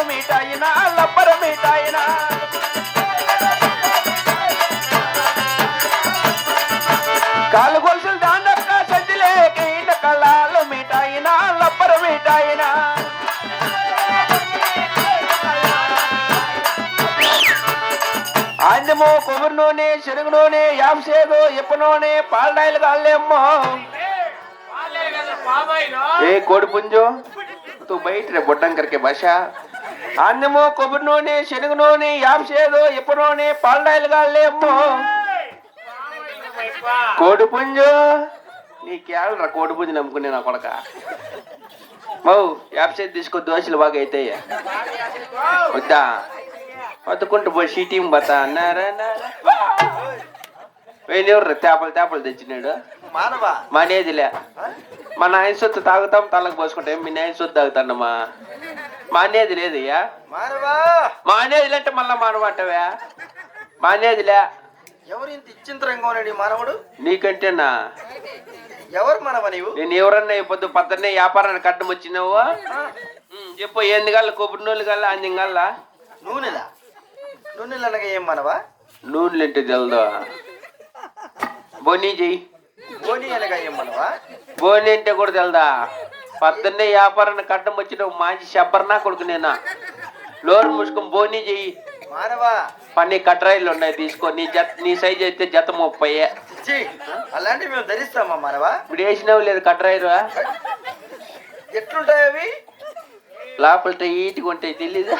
కళ్ళాలు మీటాయినా లబ్బరు మీటాయినా. కాలు గొలుసులు దాండక్క సంచిలేక ఈత కళ్ళాలు మీటాయినా లబ్బరు మీటాయినా. ఆంజము కొబ్బరి నూనె శనగ నూనె యాప్సేగు ఇప్ప నూనె పాలడాయిలు కాళ్ళేమ్మో. ఏ కోడి పుంజు? తూ బయట రే బొడ్డం కరికే భాష. అన్నము కొబ్బరి నూనె శనగ నూనె యాప్సేగు ఇప్ప నూనె పాలడాయిలు కాళ్ళేమ్మో కోడి పుంజు. నీకేళ్ళరా కోడి పుంజు నమ్ముకునే నా కొడక. మౌ యాప్సేది తీసుకో దోశలు బాగా అవుతాయి వద్దా? వద్దుకుంటూ పోయి సీటీం బతా అన్నారా తేపలు తేపలు తెచ్చినాడు. మానవా? మానేదిలే. మా నాయన సొత్తు తాగుతాం తలకు పోసుకుంటాం. మీ నాయన సొత్తు తాగుతానమ్మా మానేది లేదయ్యా. మానవా? మానేది అంటే మళ్ళా మానవంటవా మానేదిలే. ఎవరు ఇంత ఇచ్చింతరంగా మానవుడు? నీకంటేనా ఎవరు మానవ నీవు? నేను ఎవరన్నా ఈ పొద్దు పద్దన్నే వ్యాపారాన్ని కట్టం వచ్చినావు? చెప్పు ఏంది గల్ల కొబ్బరి నూనె గల్ల అంజం గల్ల? నూనెలా? నూనెలు అనగా ఏం మానవా? నూనెలు అంటే తెలదు? బోనీ చెయ్యి. బోని అనగా ఏం మానవా? బోని అంటే కూడా తెలదా? పద్దన్నే వ్యాపారాన్ని కట్టం వచ్చిన మంచి శబ్బర్నా కొడుకు నేనా. లోరు మూసుకొని బోనీ చెయ్యి. మానవా? పని కట్రాయిలు ఉన్నాయి తీసుకో. నీ జత నీ సైజ్ అయితే జత ముప్పై. అలాంటివి మేము ధరిస్తామా మానవా? ఇప్పుడు వేసినావు లేదు కట్రాయిలు ఎట్లుంటాయి అవి? లోపల ఈటిగా ఉంటాయి తెలీదా?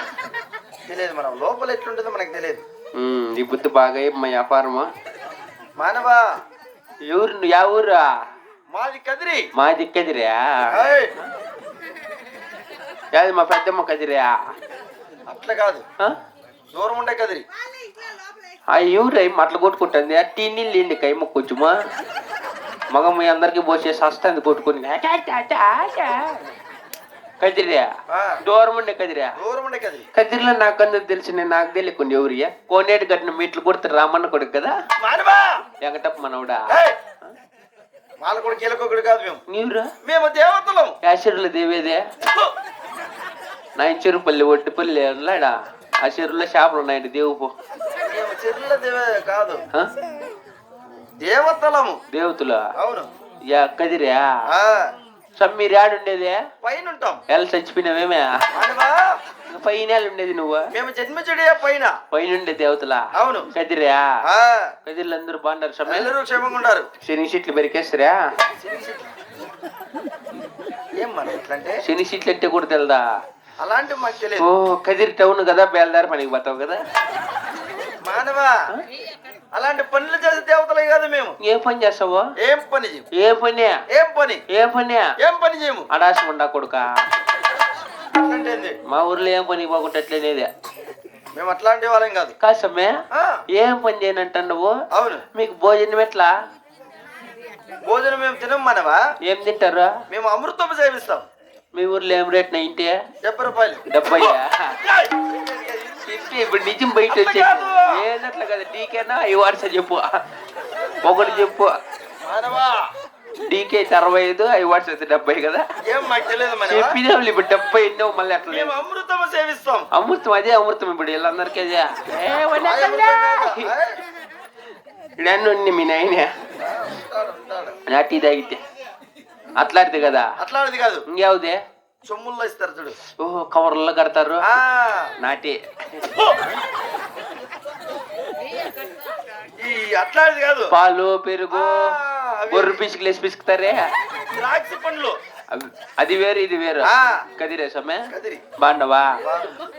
తెలియదు మనం లోపల ఎట్లుంటుందో మనకు తెలియదు నీ బుద్ధి బాగా మా వ్యాపారము? మానవా? ఎవరు యా ఊరా? మాది కదిరి మా పెద్దమ్మ కదిరా? అట్లా కాదు? దూరం ఉండే కదిరి. ఆ ఎవరు మట్ల కొట్టుకుంటుంది? ఆ టీ నీళ్ళు ఇండి కైమ కొంచెమా మగ మీ అందరికి పోసే సస్తాంది కొట్టుకుని. కదిరా. ఆ, దూరం ఉండే కదిరా. దూరం ఉండే కదిరి. కదిరిలో నాకు అందరు తెలిసిన నాకు తెలియకుండా ఎవరియా కోనేటి కట్టిన మీట్లు కొడుతారు రామన్న కొడుకు కదా? వెంకటప్ప మనవడా? వాళ్ళ కూడా కీలకొకడు కాదు మేము. నీవురా మేము దేవతలం. యాశరుల దేవేదే? నా చెరుపల్లి ఒడ్డుపల్లి అన్నాడా ఆ చెరువులో చేపలు ఉన్నాయండి దేవుపు మేము చెరువుల దేవ కాదు? దేవతలము. దేవతల? అవును. యా కదిరా? ఆ, సమ్మీరు ఆడుండేదే పైన ఉంటాం ఎల్ల చచ్చిపోయినావేమే పైన ఉండేది నువ్వు. మేము జన్మించడే పైన. పైన ఉండే దేవతల? అవును. కదిరా. ఆ, కదిరిలు అందరూ బాగున్నారు అందరూ క్షేమంగా ఉన్నారు. శని సీట్లు పెరికేస్తారా ఏం మనం ఎట్లంటే శని సీట్లు అంటే కూడా తెలదా? అలాంటి మాకు ఓ తెలియదు కదిరి టౌన్ కదా బేల్దారి పనికి పోతావు కదా? మానవా అలాంటి పనులు చేసే దేవతలే కాదు మేము. ఏ పని చేస్తావు? ఏం పని చేయము ఏ పని? ఏం పని? ఏ పని? ఏం పని చేయము అడాసం ఉండా కొడుక? మా ఊర్లో ఏం పని పోకుంటట్లేనేది మేము అట్లాంటి వాళ్ళం కాదు. కాసమ్మే ఏం పని చేయనంట నువ్వు? అవును. మీకు భోజనం ఎట్లా? భోజనం మేము తినం మనవా? ఏం తింటారు? మేము అమృతం సేవిస్తాం. మీ ఊర్లో ఏం రేట్ నా ఇంటి? డెబ్బై రూపాయలు. ఇంటి ఇప్పుడు నిజం బయట వచ్చే ఏదట్లా కదా. డీకేనా ఈ వారస చెప్పు. ఒకటి చెప్పు. మానవా? డీకే అరవై ఐదు ఐదు వాట్స్ అయితే డెబ్బై కదా? ఏం మాకు తెలియదు ఇప్పుడు డెబ్బై ఎన్నో మళ్ళీ అట్లా మేము అమృతం సేవిస్తాం. అమృతం అదే అమృతం ఇప్పుడు వీళ్ళందరికీ అదే. నన్ను మీ నాయన. ఉంటాడు, ఉంటాడు. నా టీ తాగితే. అట్లాడితే కదా? అట్లాంటిది కాదు. ఇంకేవుదే? సొమ్ముల్లో ఇస్తారు చూడు. ఓహో కవర్లో కడతారు. నాటి. ఈ అట్లాంటిది కాదు. పాలు పెరుగు. గొర్రె పిసుకులు వేసి పిసుకుతారే ద్రాక్ష పండ్లు. అది వేరు ఇది వేరు. ఆ. కదిరే సమ్మె కదిరి. బాండవా?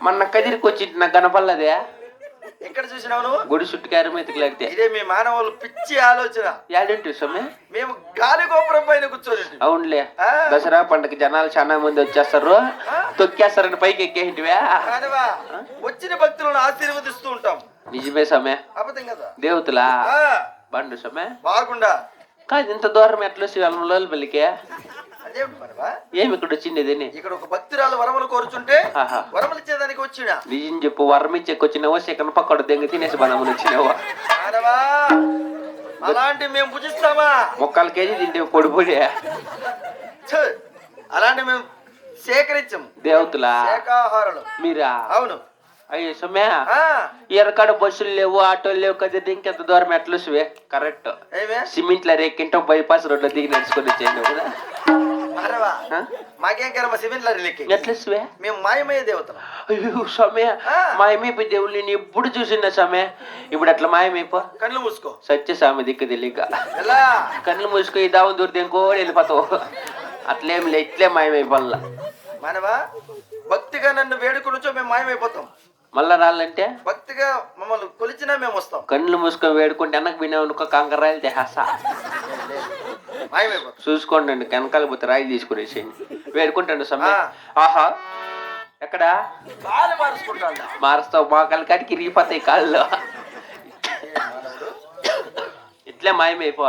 మొన్న కదిరికి వచ్చి నాకు కనపల్లదే ఎక్కడ చూసినావు నువ్వు? గుడి చుట్టూ కారం ఎత్తుకులాడితే. ఇదే మీ మానవులు పిచ్చి ఆలోచన. యాడంటి సమ్మె మేము గాలి గోపురం పైన కూర్చొని అవునులే. దసరా పండగ జనాలు చాలా మంది వచ్చేస్తారు. తొక్కేస్తారని పైకి ఎక్కేంటివా వచ్చిన భక్తులను ఆశీర్వదిస్తూ ఉంటాం. నిజమే సమ్మె అబద్ధం కదా? దేవతలా? బండు సమ్మె బాగుండా కాదు ఇంత దూరం ఎట్లా వెళ్ళలో పల్లికే ఏమి ఇక్కడ వచ్చింది ఇదని ఇక్కడ ఒక భక్తురాలు వరములు కోరుచుంటే. వరములు ఇచ్చేదానికి వచ్చినా. నిజం చెప్పు వరం ఇచ్చేకొచ్చినావో చికెన్ పక్కడు దెంగ తినేసి బంధములు వచ్చినావో అలాంటి మేము భుజిస్తామా ముక్కలు కేజీ తింటే పొడి పొడి! అలాంటి మేము సేకరించము దేవతలా? మీరా? అవును. అయ్యో సొమ్యా ఎరకాడ బస్సులు లేవు ఆటోలు లేవు కదా ఇంకెంత దూరం ఎట్లా వస్తువే కరెక్ట్ సిమెంట్లో రేక్కింటో బైపాస్ రోడ్లో దిగి నడుచుకొని వచ్చేయండి కదా? మాకేం కర్మ సిమెంట్ లారీలకి ఎట్లా వస్తువే మేము మాయమయ్యే దేవతలు. అయ్యో సమయ ఆ. మాయమైపో దేవుళ్ళు నేను ఎప్పుడు చూసిన సమయ ఇప్పుడు అట్లా మాయమైపో. కళ్ళు మూసుకో. సత్య స్వామి దిక్కు తెలియక. కళ్ళు మూసుకో ఈ దావం దూరితే ఇంకో వెళ్ళిపోతావు. అట్లేం లే ఇట్లే మాయమైపోల్లా మానవా భక్తిగా నన్ను వేడుకొనొచ్చో మేము మాయమైపోతాం. మళ్ళా రాళ్ళంటే భక్తిగా మమ్మల్ని కొలిచినా మేము వస్తాం. కళ్ళు మూసుకొని వేడుకుంటే వెనక్కి వినావు అనుకో కంకరాయలు తెహసా చూసుకోండి వెనకాల పోతే రాయి తీసుకునేసేయండి. వేడుకుంటాను సమయ ఆ. ఆహా. ఎక్కడ? కాలు మారుచుకుంటా మారుస్తావు మా కళ్ళ కాడికి ఇరిగిపోతాయి కాళ్ళు. ఇట్లే మాయమైపో.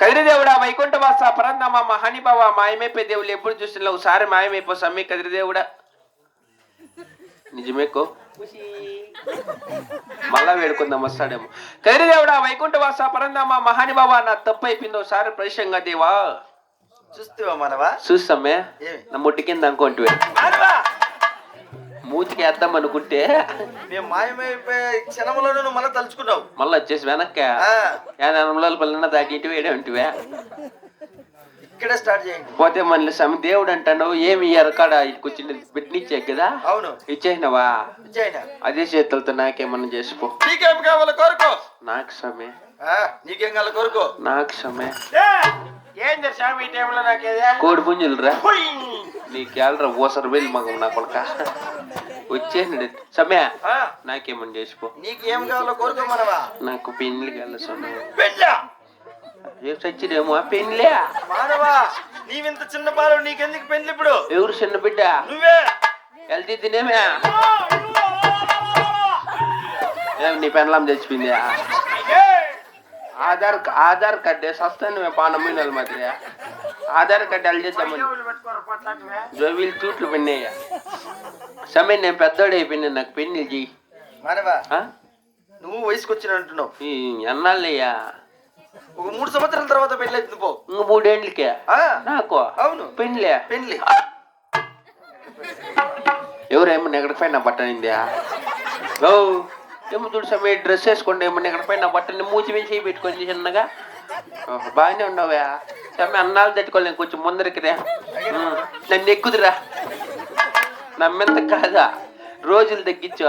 కదిరిదేవుడా వైకుంఠవాస పరందమ మహానిభావ మాయమైపోయి దేవుళ్ళు ఎప్పుడు చూసిన ఒకసారి మాయమైపో సమ్మె కదిరిదేవుడా. నిజమేకో మళ్ళా వేడుకుందాం వస్తాడేమో. కదిరిదేవుడా వైకుంఠవాస పరందమ మహానిభావ నా తప్పు అయిపోయింది ఒకసారి ప్రవేశంగా దేవా. చూస్తేవా మానవా? చూస్తామే. నా ముట్టి కింద అనుకోంటివే. మానవా? మూతికి వేద్దాం అనుకుంటే. మేము మాయమైపోయే క్షణంలోనే నువ్వు మళ్ళీ తలుచుకున్నావు. మళ్ళీ వచ్చేసి వెనక్క. ఆ, యానంలో పల్లెన దాటి వేడే ఉంటివే ఇక్కడే స్టార్ట్ చేయండి. పోతే మళ్ళీ సమ దేవుడు అంటాడు ఏమి ఎరకాడ కూర్చుని బిడ్డనిచ్చే కదా? అవును. ఇచ్చేసినవా? అదే చేతులతో నాకేమన్నా చేసుకో. నీకేం కావాలో కోరుకో? నాకు ఆ, నీకేం కావాలో కోరుకో? నాకు సమే ఏంది స్వామి టైంలో నాకేదే కోడి పుంజులు రా. నీకేళ్ళరా ఓసరు వెళ్ళి మగం నా కొడక. వచ్చేసినాడు సమే ఆ, నాకేమన్నా చేసుకో. నీకు ఏం కావాలో కోరుకో మనవా? నాకు పెళ్ళి కాళ్ళ సమయం పెళ్ళా ఏ సచ్చిరేమో ఆ పెళ్ళే మానవా నీవింత చిన్న బాలు నీకెందుకు పెళ్ళి ఇప్పుడు ఎవరు చిన్న బిడ్డ నువ్వే వెళ్తే తినేమే ఏం నీ పెనలం చచ్చిపోయిందా ఆధార్ ఆధార్ కార్డు సస్తాను మేము పానమైన మాదిరి ఆధార్ కార్డు అల్ చేద్దామని జోవీలు చూట్లు పిన్నయ్య సమయం నేను పెద్దోడు అయిపోయినా నాకు పెళ్ళి చెయ్యి? నువ్వు వయసుకు వచ్చిన అంటున్నావు ఎన్నాళ్ళయ్యా ఒక మూడు సంవత్సరాల తర్వాత పెళ్ళి అవుతుంది పో. ఇంక మూడేండ్లకే? నాకు? అవును. పెళ్ళే పెళ్ళి ఎవరేమన్నా ఎక్కడికి పైన బట్టనిందా? ఓ ఏమో చూడు సమయం డ్రెస్ వేసుకోండి ఏమన్నా ఎక్కడికి పైన బట్టని మూచి వేసి పెట్టుకొని చిన్నగా. బాగానే ఉండవా సమయం అన్నాలు తట్టుకోలేను కొంచెం ముందరికి రా. నన్ను ఎక్కుదురా. నమ్మెంత కాదా? రోజులు తగ్గించు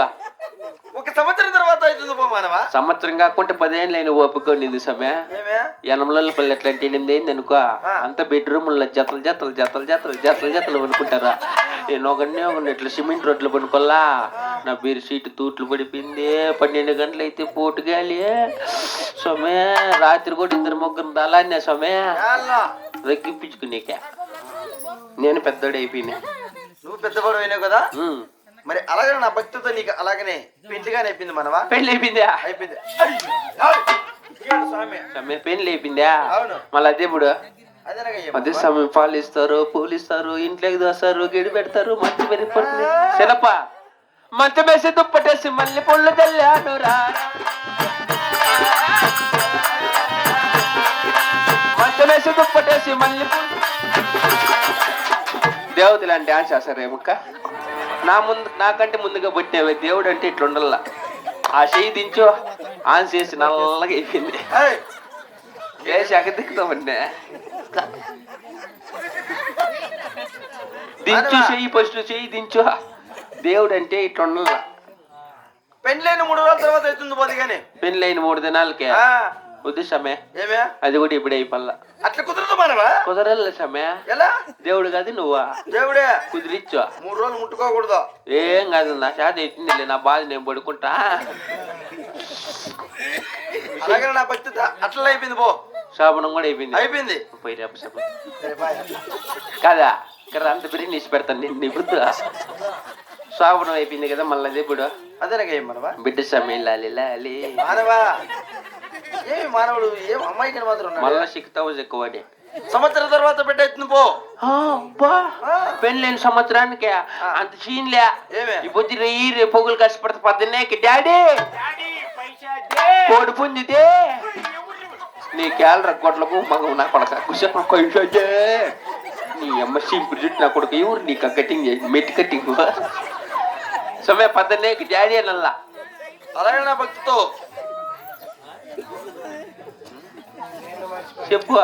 ఒక సంవత్సరం తర్వాత అవుతుంది మానవా? సంవత్సరం కాకుంటే పదేళ్ళు అయిన ఓపుకోండి సమయ ఏమే? ఎనమల పల్లె ఎట్లాంటి ఎనిమిది అయింది అనుకో అంత బెడ్రూమ్లో జతలు జతలు జతలు జతలు జతలు జతలు పనుకుంటారా? నేను ఒకనే ఒకటి ఇట్లా సిమెంట్ రోడ్లు పనుకోల్లా నా బీరు సీటు తూట్లు పడిపోయింది పన్నెండు గంటలు అయితే పోటు గాలి. సొమే రాత్రి కూడా ఇద్దరు ముగ్గురు అలానే సొమే రగ్గిప్పించుకునేకే నేను పెద్దోడు అయిపోయినా నువ్వు పెద్దవాడు అయినావు కదా. మరి అలాగే నా భక్తితో నీకు అలాగనే పెళ్ళిగానే అయిపోయింది మనవా? పెళ్ళి అయిపోయిందా. అయిపోయింది స్వామి. పెళ్ళి అయిపోయిందా అవును. మళ్ళీ అదే ఇప్పుడు అదే సమయం పాలు ఇస్తారు పూలు ఇస్తారు ఇంట్లోకి దోస్తారు గడి పెడతారు మంచి పెరిగిపోతుంది శరప మంచి వేసి దుప్పటేసి మళ్ళీ పొళ్ళు చల్లాను రా. మంచి వేసి దుప్పటేసి మళ్ళీ దేవతలు అంటే ఆశ సరేమక్క నా ముందు నాకంటే ముందుగా పుట్టినవి దేవుడు అంటే ఇట్లుండల్లా ఆ చెయ్యి దించో ఆన్ చేసి నల్లగా అయిపోయింది. ఏ శాఖ దిక్కుతామండి దించు చెయ్యి ఫస్ట్ చెయ్యి దించు. దేవుడు అంటే ఇట్లా ఉండాల పెళ్ళైన మూడు రోజుల తర్వాత అవుతుంది పోదు కానీ పెళ్ళైన మూడు దినాలకే. ఆ, వద్దు సమయ ఏమే? అది కూడా ఇప్పుడు అయిపోల్లా. అట్లా కుదరదు మనవా? కుదరలే సమయ ఎలా? దేవుడు కాదు నువ్వా? దేవుడే. కుదిరిచ్చు? మూడు రోజులు ముట్టుకోకూడదు. ఏం కాదు నా శాత ఎట్టిందిలే నా బాధ నేను పడుకుంటా. అలాగే నా భక్తి ద- అట్లా అయిపోయింది పో. శాపనం కూడా అయిపోయింది. అయిపోయింది. పోయి రేపు. కాదా? ఇక్కడ అంత బిర్యానీ ఇచ్చి పెడతాను నేను బుద్ధు శాపనం అయిపోయింది కదా మళ్ళీ అదే ఇప్పుడు. ఏం మనవా? బిడ్డ సమయం లాలి లాలి. మానవా? ఏమి మానవుడు? ఏం అమ్మాయికి మాత్రం? మళ్ళా సిక్తావు ఎక్కువడి సంవత్సరం తర్వాత బిడ్డ అవుతుంది పో అబ్బా పెళ్ళైన సంవత్సరానికి అంత సీన్లే ఈ బుద్ధి రెయ్యి రే పొగులు కష్టపడితే పద్దెనేకి డాడీ. కోడి పుంజిదే. నీ కేలర కొట్లకు మగ నా కొడక. కొంచెే నీ అమ్మ సింపుల్ జుట్టు నా కొడుకు. ఎవరు నీకు కటింగ్ చేసి మెట్టి కటింగ్. సమయ పద్దనే డాడీ అనల్లా అలాగే నా భక్తితో. చెప్పు.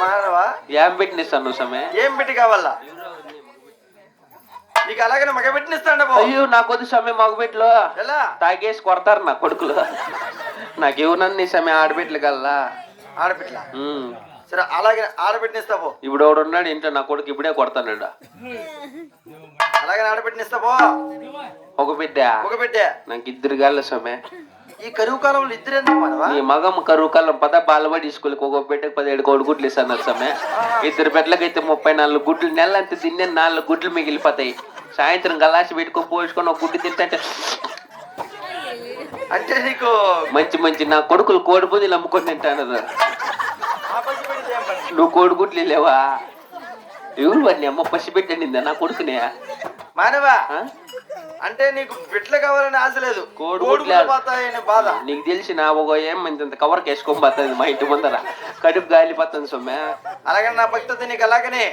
మానవ ఏం పెట్టినిస్తాను సమయ ఏం పెట్టి కావాలా? నీకు అలాగే మగ పెట్టినిస్తాండ అయ్యో నాకు వద్దు సమయం మగబెట్లో ఎలా? తాగేసి కొడతారు నా కొడుకులు. నాకెవరన్నా నీ సమయం ఆడబెట్లు కల్లా ఉమ్. సరే అలాగే ఆడబెట్టినిస్తా పో. ఇప్పుడు ఒకడు ఉన్నాడు ఇంట్లో నా కొడుకు ఇప్పుడే కొడతాడు అలాగే ఆడబెట్టినిస్తా పో. ఒక బిడ్డ. ఒక పెట్టే నాకు ఇద్దరు గాళ్ళ సమయ ఈ కరువు కాలంలో ఇద్దరు ఎందుకు మానవా నీ మగం కరువు కాలం పద బాలబడి స్కూల్కి ఒక బిడ్డకు పదిహేడు కోడి గుడ్లు ఇస్తున్నారు సమయ ఇద్దరు బిడ్డలకైతే ముప్పై నాలుగు గుడ్లు నెల అంత తిన్నే నాలుగు గుడ్లు మిగిలిపోతాయి. సాయంత్రం గలాసి పెట్టుకొని పోసుకొని ఒక గుడ్డు తింటే అంటే నీకు మంచి మంచి నా కొడుకులు కోడి అమ్ముకొని తింటాను? నువ్వు కోడి గుడ్లు లేవా? ఎవరు వాడిని అమ్మ పసి పెట్టండి నా కొడుకునే? మానవా? అంటే నీకు బిడ్డలు కావాలని ఆశ లేదు. కోడి పోతాయని బాధ. నీకు తెలిసిన ఒక ఏం ఇంత కవర్కి వేసుకొని పోతుంది మా ఇంటి ముందర. కడుపు గాలిపోతుంది సొమ్మె. అలాగే నా భక్తి నీకు అలాగనే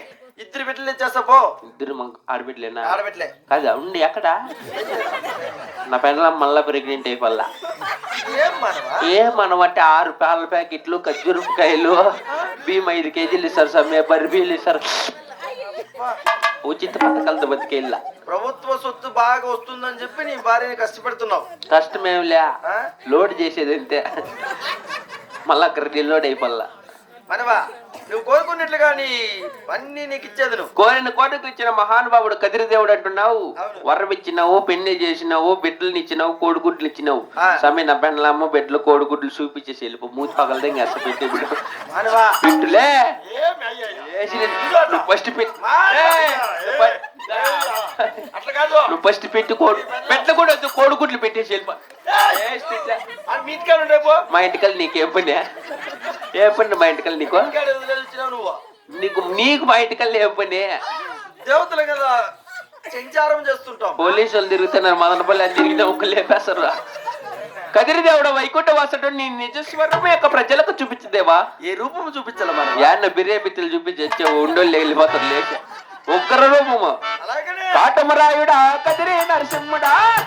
ఇద్దరు బిడ్డలు ఇచ్చేస్తా పో. ఇద్దరు ఆడబిడ్డలేనా? ఆడబిడ్డలే. కాదా ఉండి ఎక్కడ? నా పెళ్ళం మళ్ళా ప్రెగ్నెంట్ అయిపోల్లా. ఏమనమంటే ఆరు పాల ప్యాకెట్లు ఖర్జూరకాయలు బియ్యం ఐదు కేజీలు ఇస్తారు సమ్మె బర్బీలు ఇస్తారు. ఉచిత పథకాలతో బతికేళ్ళ ప్రభుత్వ సొత్తు బాగా వస్తుందని చెప్పి నీ భార్యని కష్టపెడుతున్నావు. కష్టమేమిలే? లోడ్ చేసేది అంతే. మళ్ళా అక్కడ లోడ్ అయిపోల్లా మనవా నువ్వు కోరుకున్నట్లుగా నీ అన్ని నీకు ఇచ్చేది నువ్వు. కోరిన కోటకు ఇచ్చిన మహానుభావుడు కదిరిదేవుడు అంటున్నావు. అవును. వరం ఇచ్చినావు పెళ్ళి చేసినావు బిడ్డలు ఇచ్చినావు కోడిగుడ్లు ఇచ్చినావు. సమయ నా పెండ్లమ్మ బిడ్డలు కోడిగుడ్లు చూపించేసి వెళ్ళిపో మూతి పగలదే ఇంకా అసలు పెట్టే పిట్టులే. ఫస్ట్ పెట్టి నువ్వు ఫస్ట్- అట్లా కాదు. నువ్వు ఫస్ట్ పెట్టి కోడి. పెట్ట కూడా వద్దు కోడిగుడ్లు పెట్టేసి వెళ్ళిపో మా ఇంటికల్ నీకేం పని? ఏ పని మా ఇంటికల్ నీకు? నువ్వు? నీకు నీకు ఏ పని? దేవతలు కదా సంచారం చేస్తుంటాం. పోలీసు వాళ్ళు తిరుగుతున్నారు మదనపల్లి అని తిరిగితే ఒక లేపేస్తారు కదిరిదేవుడు వైకుంఠ వాసుడు నీ నిజస్వరం యొక్క ప్రజలకు చూపించదేవా? ఏ రూపం చూపించాలి మనం యాన్న బిర్రే బిత్తులు చూపించి ఉండోళ్ళు వెళ్ళిపోతారు లేచి. ఉగ్ర రూపము. కాటమరాయుడా కదిరి నరసింహుడా.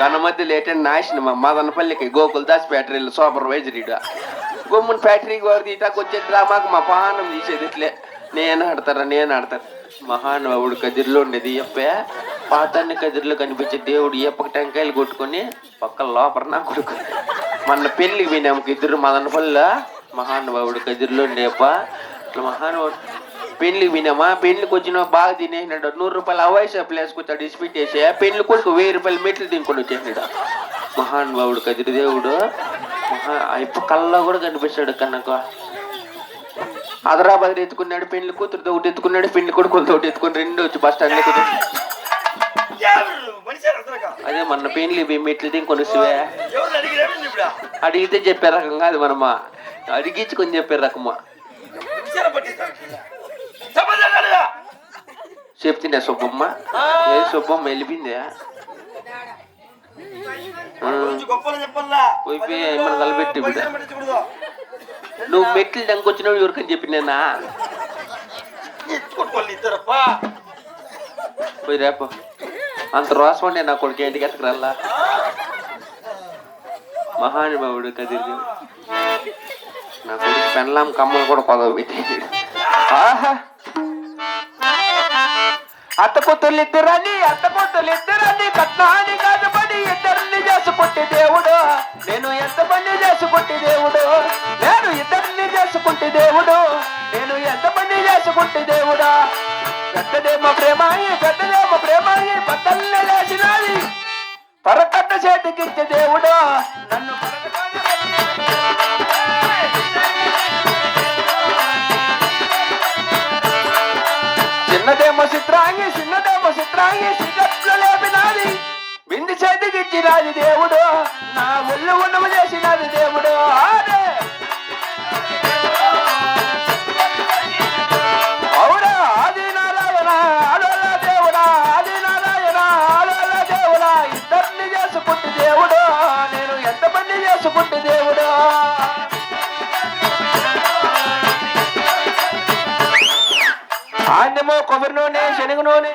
గణమతి లేటెంట్ నాశనం మదనపల్లికి గోకుల్దాస్ ఫ్యాక్టరీలో సూపర్వైజర్ ఇడ గమ్మున ఫ్యాక్టరీకి వాడు తీటాకు వచ్చే డ్రామాకు మా పానం తీసేది ఇట్లే. నేను ఆడతారా నేను ఆడతారు? మహానుభావుడు కదిరిలో ఉండేది ఎప్పే పాతాన్ని కదిరిలో కనిపించే దేవుడు ఎప్పక టెంకాయలు కొట్టుకొని పక్క లోపల నా కొడుకు. మన పెళ్ళికి పోయినాము ఇద్దరు మదనపల్లిలో. మహానుభావుడు కదిరిలో ఉండేప్ప మహానుభావుడు పెళ్ళికి వినామా? పెళ్ళికి వచ్చిన బాగా తినేసినాడు. నూరు రూపాయలు అవాయి షాపులు వేసుకొచ్చాడు ఇసి చేసి పెళ్ళి కొడుకు వెయ్యి రూపాయలు మెట్లు తినుకొని వచ్చేసినాడు. మహానుభావుడు కదిరి దేవుడు. మహా ఇప్పుడు కళ్ళలో కూడా కనిపిస్తాడు కన్నకు హైదరాబాద్ ఎత్తుకున్నాడు పెళ్ళి కూతురు ఒకటి ఎత్తుకున్నాడు పెళ్ళి కొడుకు ఒకటి ఎత్తుకుని రెండు వచ్చి బస్ స్టాండ్ అదే మొన్న పెళ్ళి పోయి మెట్లు తినుకొని వస్తువే అడిగితే చెప్పే రకం కాదు మనమా. అడిగించుకొని చెప్పే రకమా. చెప్తుండే సుబ్బమ్మ ఏ సుబ్బమ్మ వెళ్ళిపోయిందే మన పోయి నువ్వు మెట్లు డంకొచ్చినావు ఎవరికని చెప్పినా పోయి రేపు అంత రోసం నా కొడుకు ఇంటికి ఎత్తకరల్లా మహానుభావుడు కదిరి నా కొడుకు పెన్లాం కమ్మలు కూడా కొదవ పెట్టాడు ఆహా అత్త కూతుర్లు ఇద్దరని అత్త కూతుర్లు ఇద్దరని కట్నాన్ని కాదుపడి ఇద్దరిని చేసుకుంటే దేవుడు. నేను ఎంత పని చేసుకుంటే దేవుడు? నేను ఇద్దరిని చేసుకుంటే దేవుడు. నేను ఎంత పని చేసుకుంటే దేవుడా? పెద్దదేమో ప్రేమాయి పెద్దదేమో ప్రేమాయి బద్దల్ని లేచినది పరకట్ట చేతికిచ్చే దేవుడు. బ్రతికిచ్చినది దేవుడు. నా ముళ్ళు ఉండము చేసినది దేవుడు. అవునా? ఆది నారాయణ అడోల దేవుడా ఆది నారాయణ అడోల దేవుడా. ఇద్దరిని చేసుకుంటే దేవుడు. నేను ఎంతమంది చేసుకుంటే దేవుడు? ఆన్యమో కొబ్బరి నూనె శనగ నూనె